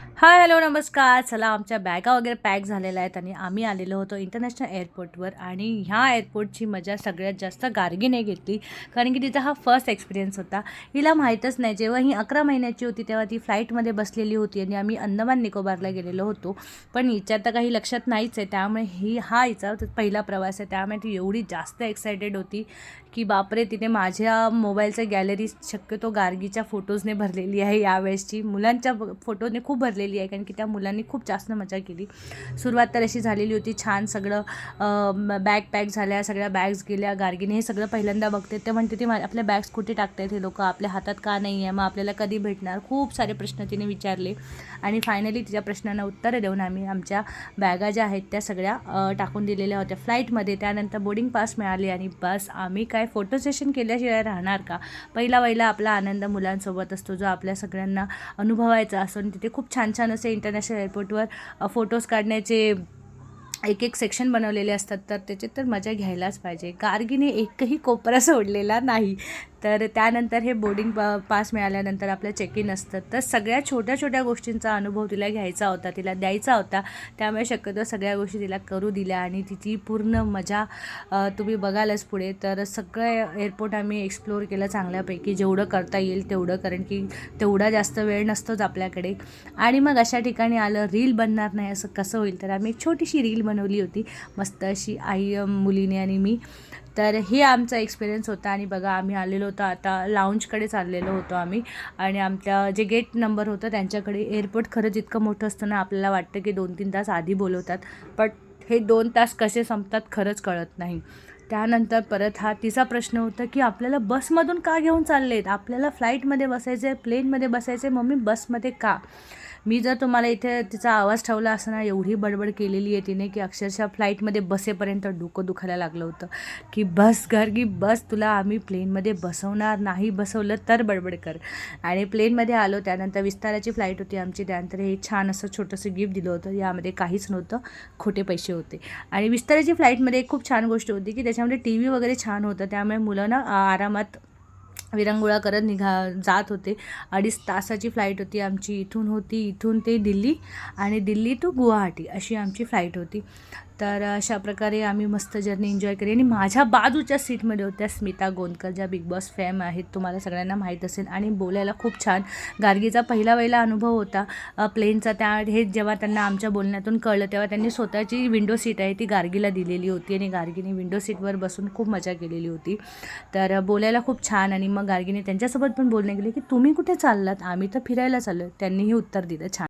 Hi hello नमस्कार. चला आमच्या बॅगा वगैरे पॅक झालेल्या आहेत आणि आम्ही आलेलो होतो इंटरनॅशनल एअरपोर्टवर आणि ह्या एअरपोर्टची मजा सगळ्यात जास्त गार्गीने घेतली. कारण की तिचा हा फर्स्ट एक्सपिरियन्स होता. हिला माहीतच नाही. जेव्हा ही अकरा महिन्याची होती तेव्हा ती फ्लाईटमध्ये बसलेली होती आणि आम्ही अंदमान निकोबारला गेलेलो होतो. पण हिच्या तर काही लक्षात नाहीच आहे. त्यामुळे ही हा हिचा पहिला प्रवास आहे. त्यामुळे ती एवढी जास्त एक्सायटेड होती की बापरे तिने माझ्या मोबाईलचं गॅलरी शक्यतो गार्गीच्या फोटोजने भरलेली आहे यावेळेसची. मुलांच्या फोटोने खूप भरलेली आहे कारण की त्या मुलांनी खूप जास्त मजा केली. सुरुवात तर अशी झालेली होती छान सगळं बॅग पॅक झाल्या सगळ्या बॅग्स गेल्या गार्गीने हे सगळं पहिल्यांदा बघते. ते म्हणते ती आपल्या बॅग्स कुठे टाकतायत हे लोक? आपल्या हातात का नाही आहे मग आपल्याला कधी भेटणार? खूप सारे प्रश्न तिने विचारले. आणि फायनली तिच्या प्रश्नांना उत्तरं देऊन आम्ही आमच्या बॅगा ज्या आहेत त्या सगळ्या टाकून दिलेल्या होत्या. फ्लाईटमध्ये त्यानंतर बोर्डिंग पास मिळाले आणि बस आम्ही काय फोटो सेशन केल्याशिवाय राहणार का? पहिला पहिला आपला आनंद मुलांसोबत असतो जो आपल्या सगळ्यांना अनुभवायचा असतो आणि तिथे खूप छान छान छान असे इंटरनॅशनल एअरपोर्टवर फोटोज काढण्याचे एक एक सेक्शन बनवलेले असतात. तर त्याचे तर मजा घ्यायलाच पाहिजे. गार्गीने एकही कोपरा सोडलेला नाही. तर त्यानंतर हे बोर्डिंग पा पास मिळाल्यानंतर आपलं चेक इन असतं. तर सगळ्या छोट्या छोट्या गोष्टींचा अनुभव तिला घ्यायचा होता तिला द्यायचा होता. त्यामुळे शक्यतो सगळ्या गोष्टी तिला करू दिल्या आणि तिची पूर्ण मजा तुम्ही बघालच पुढे. तर सगळं एअरपोर्ट आम्ही एक्सप्लोअर केलं चांगल्यापैकी. जेवढं करता येईल तेवढं कारण की तेवढा जास्त वेळ नसतोच आपल्याकडे. आणि मग अशा ठिकाणी आलं रील बनणार नाही असं कसं होईल? तर आम्ही एक छोटीशी रील बनवली होती. मस्त अशी आई मुलीने आणि मी. तर हे आमचा एक्सपिरियन्स होता आणि बघा आम्ही आलेलो होतो आता लाऊंजकडे चाललेलो होतो आम्ही. आणि आमच्या जे गेट नंबर होतं त्यांच्याकडे एअरपोर्ट खरंच इतकं मोठं असतं ना आपल्याला वाटतं की दोन तीन तास आधी बोलवतात. बट हे दोन तास कसे संपतात खरंच कळत नाही. त्यानंतर परत हा तिचा प्रश्न होता की आपल्याला बसमधून का घेऊन चाललेत? आपल्याला फ्लाईटमध्ये बसायचं आहे प्लेनमध्ये बसायचं आहे मम्मी बसमध्ये का? मी जर तुम्हाला इथे तिचा आवाज ठेवला असताना एवढी बडबड केलेली आहे तिने की अक्षरशः फ्लाईटमध्ये बसेपर्यंत डोकं दुखायला लागलं होतं. की बस घर की बस तुला आम्ही प्लेनमध्ये बसवणार नाही बसवलं तर बडबड कर. आणि प्लेनमध्ये आलो त्यानंतर विस्ताराची फ्लाईट होती आमची त्यानंतर हे छान असं छोटंसं गिफ्ट दिलं होतं. यामध्ये काहीच नव्हतं खोटे पैसे होते. आणि विस्ताराची फ्लाईटमध्ये एक खूप छान गोष्ट होती की त्याच्यामध्ये टी व्ही वगैरे छान होतं त्यामुळे मुलं ना आरामात विरंगुळा करत निघा जात होते. अडीच तासाची फ्लाईट होती आमची. इथून होती इथून ते दिल्ली आणि दिल्ली टू गुवाहाटी अशी आमची फ्लाईट होती. तर अशा प्रकारे आम्ही मस्त जर्नी एन्जॉय केली. आणि माझ्या बाजूच्या सीटमध्ये होत्या स्मिता गोंदकर ज्या बिग बॉस फॅम आहेत. तुम्हाला सगळ्यांना माहीत असेल. आणि बोलायला खूप छान. गार्गीचा पहिला पहिला अनुभव होता प्लेनचा त्या हे जेव्हा त्यांना आमच्या बोलण्यातून कळलं तेव्हा त्यांनी स्वतःची विंडो सीट आहे ती गार्गीला दिलेली होती. आणि गार्गीने विंडो सीटवर बसून खूप मजा केलेली होती. तर बोलायला खूप छान. आणि मग गार्गीने त्यांच्यासोबत पण बोलणे गेले की तुम्ही कुठे चाललात? आम्ही तर फिरायला चाललो त्यांनीही उत्तर दिलं छान.